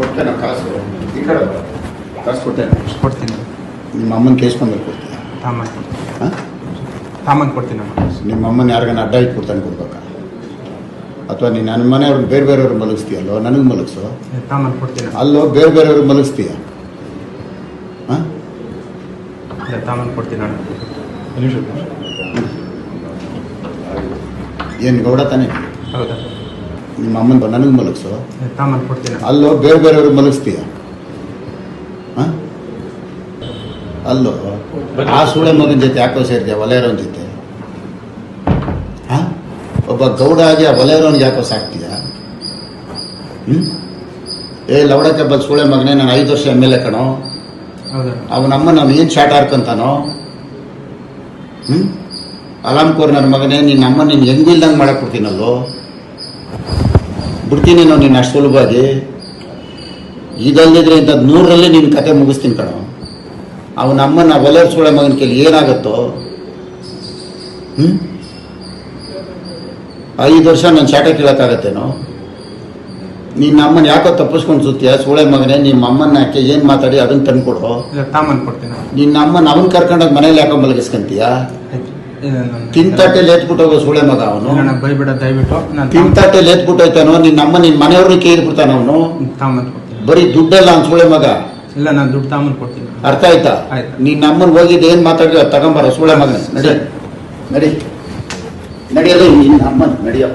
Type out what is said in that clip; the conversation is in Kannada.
ಕೊಡ್ತೇನೆ ಕಾಸು ಈ ಕಡೆ. ಕಾಸು ಕೊಡ್ತೇನೆ. ಕೊಡ್ತೀನಿ. ನಿಮ್ಮ ಅಮ್ಮನ ಕೇಸ್ಕೊಂಡು ಕೊಡ್ತೀನಿ. ತಾಮನ್ ಕೊಡ್ತೀನಿ ಹಾಂ? ತಾಮನ್ ಕೊಡ್ತೀನಿ ನಿಮ್ಮ ಅಮ್ಮನ ಯಾರಿಗಾನ ಅಡ್ಡ ಇಟ್ಬಿಡ್ತಾನೆ ಕೊಡ್ಬೇಕಾ? ಅಥವಾ ನೀನು ನನ್ನ ಮನೆಯವ್ರನ್ನ ಬೇರೆ ಬೇರೆಯವ್ರು ಮಲಗಿಸ್ತೀಯಲ್ಲೋ? ನನಗೆ ಮಲಗಿಸು? ತಾಮನ್ ಕೊಡ್ತೀನಿ ಅಲ್ಲೋ ಬೇರೆ ಬೇರೆಯವ್ರಿಗೆ ಮಲಗಿಸ್ತೀಯ? ಹಾಂ? ತಾಮನ್ ಕೊಡ್ತೀನಿ ಏನು ಗೌಡ ತಾನೇ? ಹೌದಾ? ನಿಮ್ಮ ಅಮ್ಮನ ನನಗೆ ಮಲಗಿಸು. ಅಲ್ಲೋ ಬೇರೆ ಬೇರೆಯವ್ರಿಗೆ ಮಲಗಿಸ್ತೀಯ? ಹಾಂ? ಅಲ್ಲೋ ಆ ಸೂಳೆ ಮಗನ ಜೊತೆ ಯಾಕೋ ಸೇರ್ತೀಯ ವಲಯರೋನ್ ಜೊತೆ? ಹಾಂ? ಒಬ್ಬ ಗೌಡ ಆಗಿ ಆ ವಲಯರೋನ್ಗೆ ಯಾಕೋ ಸಾಕ್ತೀಯ? ಹ್ಞೂ ಏ ಲವಡಕ್ಕೆ ಬಂದು ಸೂಳೆ ಮಗನೇ ನಾನು ಐದು ವರ್ಷ ಎಂ ಎಲ್ ಎ ಕಣೋ. ಅವನಮ್ಮ ನಾವು ಏನು ಶಾಟ್ ಹಾಕಂತಾನೋ ಹ್ಞೂ ಅಲಾಮ್ ಕೋರ್ ನನ್ನ ಮಗನೇ ನಿನ್ನ ಅಮ್ಮ ನೀನು ಹೆಂಗಿಲ್ದಂಗೆ ಮಾಡಕ್ಕೆ ಕೊಡ್ತೀನಲ್ಲೋ? ಬಿಡ್ತೀನಿ ನಾವು ನಿನ್ನ ಅಷ್ಟು ಸುಲಭವಾಗಿ. ಇದಲ್ದಿದ್ರೆ ಇಂಥದ್ದು ನೂರರಲ್ಲಿ ನಿನ್ನ ಕತೆ ಮುಗಿಸ್ತೀನಿ ಕಣ. ಅವನ ಅಮ್ಮನ ಒಲರ್ಸ್ಕೊಳ್ಳೋ ಸೂಳೆ ಮಗನ ಕೇಳಿ ಏನಾಗುತ್ತೋ? ಹ್ಞೂ ಐದು ವರ್ಷ ನಾನು ಶಾಟ ಕೇಳೋಕ್ಕಾಗತ್ತೇನೋ? ನಿನ್ನ ಅಮ್ಮನ ಯಾಕೋ ತಪ್ಪಿಸ್ಕೊಂಡು ಸುತ್ತೀಯ? ಸೂಳೆ ಮಗನೇ ನಿಮ್ಮ ಅಮ್ಮನ ಯಾಕೆ ಏನು ಮಾತಾಡಿ ಅದನ್ನು ತಂದು ಕೊಡು. ನಿನ್ನ ಅಮ್ಮನ ಅವನ್ ಕರ್ಕೊಂಡೋಗಿ ಮನೇಲಿ ಯಾಕೋ ಮಲಗಿಸ್ಕೊಂತೀಯ? ನಾನು- ತಿಂತಟ್ಟೆಲಿ ಎತ್ಬಿಟ್ಟೋಗೋ ಸುಳೆ ಮಗ ಅವನು. ಬೈಬೇಡ ದಯವಿಟ್ಟು ತಿಂತಟ್ಟೆಲಿ ಎತ್ಬಿಟ್ಟು ಹೋಯ್ತಾನೋ ನಿನ್ನ ಅಮ್ಮ ನಿನ್ನ ಮನೆಯವ್ರನ್ನ ಕೇಳ್ಬಿಡ್ತಾನ ಅವನು? ಕೊಡ್ತೀನಿ. ಬರೀ ದುಡ್ಡಲ್ಲ ಅವ್ನು ಸೂಳೆ ಮಗ? ಇಲ್ಲ ನಾನು ದುಡ್ಡು ತಾಮನ್ ಕೊಡ್ತೀನಿ. ಅರ್ಥ ಆಯ್ತಾ? ನೀನ್ ನಿನ್ನ ಅಮ್ಮನ ಹೋಗಿದ್ದು ಏನ್ ಮಾತಾಡಿದ್ರೆ ತಗೊಂಬಾರ ಸೂಳೆ ಮಗ ನಡಿ. ನಡಿ. ನಡಿಯಲ್ಲ ನಿನ್ನ ಅಮ್ಮನ ನಡಿಯೋ.